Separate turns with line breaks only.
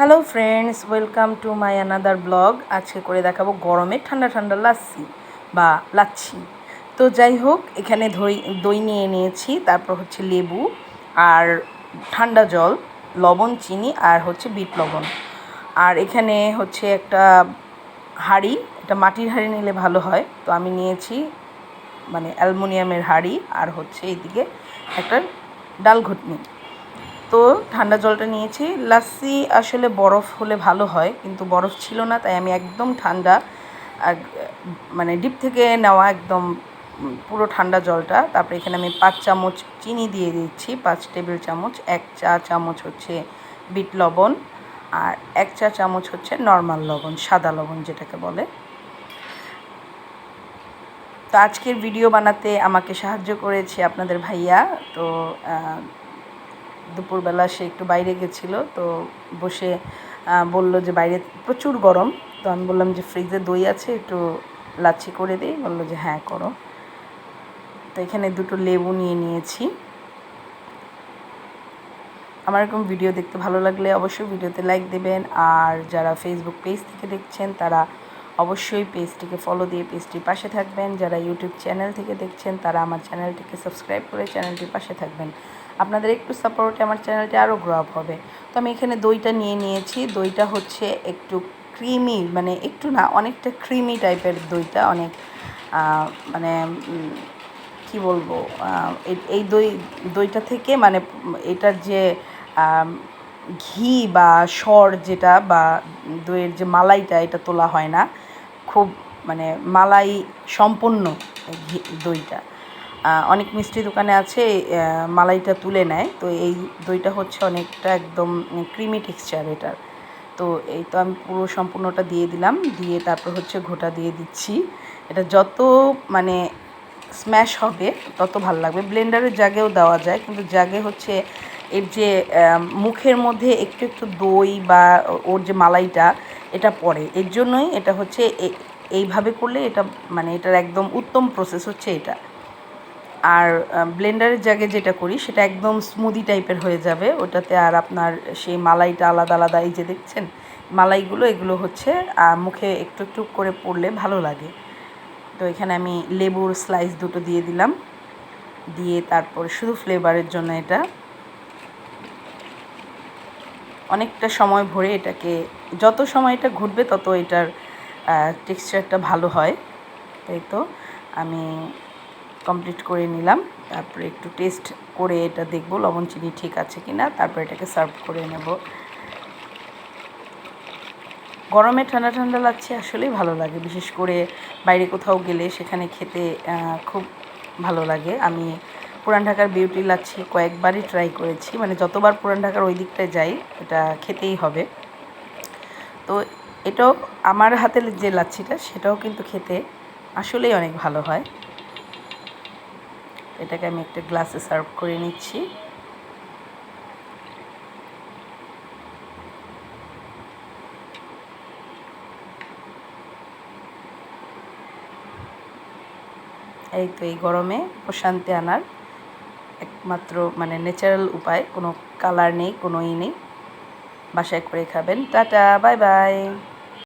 Hello friends welcome to my another blog আজকে করে দেখাবো গরমে ঠান্ডা ঠান্ডা লাচ্ছি বা লাচ্ছি। তো যাই হোক, এখানে দই দই নিয়ে নিয়েছি, তারপর হচ্ছে লেবু আর ঠান্ডা জল, লবণ, চিনি আর হচ্ছে বিট লবণ। আর এখানে হচ্ছে একটা হাঁড়ি, এটা মাটির হাঁড়ি নিলে ভালো হয়। তো আমি নিয়েছি মানে অ্যালমোনিয়ামের হাঁড়ি আর হচ্ছে এইদিকে একটা ডাল ঘুটনি। তো ঠান্ডা জলটা নিয়েছি। লাস্সি আসলে বরফ হলে ভালো হয়, কিন্তু বরফ ছিল না, তাই আমি একদম ঠান্ডা মানে ডিপ থেকে নেওয়া একদম পুরো ঠান্ডা জলটা। তারপরে এখানে আমি পাঁচ চামচ চিনি দিয়ে দিচ্ছি, পাঁচ টেবিল চামচ। এক চা চামচ হচ্ছে বিট লবণ আর এক চা চামচ হচ্ছে নর্মাল লবণ, সাদা লবণ যেটাকে বলে। তো আজকের ভিডিও বানাতে আমাকে সাহায্য করেছে আপনাদের ভাইয়া। তো দুপুরবেলা সে একটু বাইরে গেছিল, তো বসে বলল যে বাইরে প্রচুর গরম, তো আমি বললাম যে ফ্রিজে দই আছে, একটু লাচ্ছি করে দিই, বলল যে হ্যাঁ করো। তো এখানে দুটো লেবু নিয়ে নিয়েছি। আমার এরকম ভিডিও দেখতে ভালো লাগলে অবশ্যই ভিডিওতে লাইক দেবেন, আর যারা ফেসবুক পেজ থেকে দেখছেন, তারা অবশ্যই পেজটিকে ফলো দিয়ে পেজটির পাশে থাকবেন। যারা ইউটিউব চ্যানেল থেকে দেখছেন, তারা আমার চ্যানেলটিকে সাবস্ক্রাইব করে চ্যানেলটির পাশে থাকবেন। আপনাদের একটু সাপোর্টে আমার চ্যানেলটি আরও গ্রো আপ হবে। তো আমি এখানে দইটা নিয়ে নিয়েছি। দইটা হচ্ছে একটু ক্রিমি মানে একটু না, অনেকটা ক্রিমি টাইপের দইটা। অনেক মানে কি বলব এই দই, দইটা থেকে মানে এটার যে ঘি বা সর যেটা বা দইয়ের যে মালাইটা, এটা তোলা হয় না। খুব মানে মালাই সম্পন্ন দইটা। অনেক মিষ্টি দোকানে আছে মালাইটা তুলে নেয়। তো এই দইটা হচ্ছে অনেকটা একদম ক্রিমি টেক্সচার এটার। তো এই তো আমি পুরো সম্পূর্ণটা দিয়ে দিলাম, দিয়ে তারপর হচ্ছে ঘোটা দিয়ে দিচ্ছি। এটা যত মানে স্ম্যাশ হবে, তত ভালো লাগবে। ব্লেন্ডারের জাগেও দেওয়া যায়, কিন্তু জাগে হচ্ছে এর যে মুখের মধ্যে একটু একটু দই বা ওর যে মালাইটা এটা পড়ে এর জন্যই এটা হচ্ছে এইভাবে করলে এটা মানে এটার একদম উত্তম প্রসেস হচ্ছে এটা। আর ব্লেন্ডারের জায়গায় যেটা করি, সেটা একদম স্মুদি টাইপের হয়ে যাবে। ওটাতে আর আপনার সেই মালাইটা আলাদা আলাদা, এই যে দেখছেন? মালাইগুলো, এগুলো হচ্ছে মুখে একটু একটু করে পড়লে ভালো লাগে। তো এখানে আমি লেবুর স্লাইস দুটো দিয়ে দিলাম। দিয়ে তারপর শুধু ফ্লেভারের জন্য এটা। অনেকটা সময় ভরে এটাকে, যত সময় এটা ঘুরবে তত এটার টেক্সচারটা ভালো হয়। তাই তো? আমি কমপ্লিট করে নিলাম। তারপরে একটু টেস্ট করে এটা দেখব, লবণ, চিনি ঠিক আছে কি না তারপরে এটাকে সার্ভ করে নেব। গরমে ঠান্ডা ঠান্ডা লাগছে, আসলেই ভালো লাগে। বিশেষ করে বাইরে কোথাও গেলে সেখানে খেতে খুব ভালো লাগে। আমি পুরান ঢাকার বিউটি লাচ্ছি কয়েকবারই ট্রাই করেছি। মানে যতবার পুরান ঢাকার ওই দিকটায় যাই, এটা খেতেই হবে। তো এটাও আমার হাতের যে লাচ্ছিটা, সেটাও কিন্তু খেতে আসলেই অনেক ভালো হয়। এটাকে আমি একটা গ্লাসে সার্ভ করে নিচ্ছি। এই তো এই গরমে প্রশান্তি আনার একমাত্র মানে ন্যাচারাল উপায়, কোনো কালার নেই, কোনো ই নেই। বাসায় করে খাবেন। Tata bye bye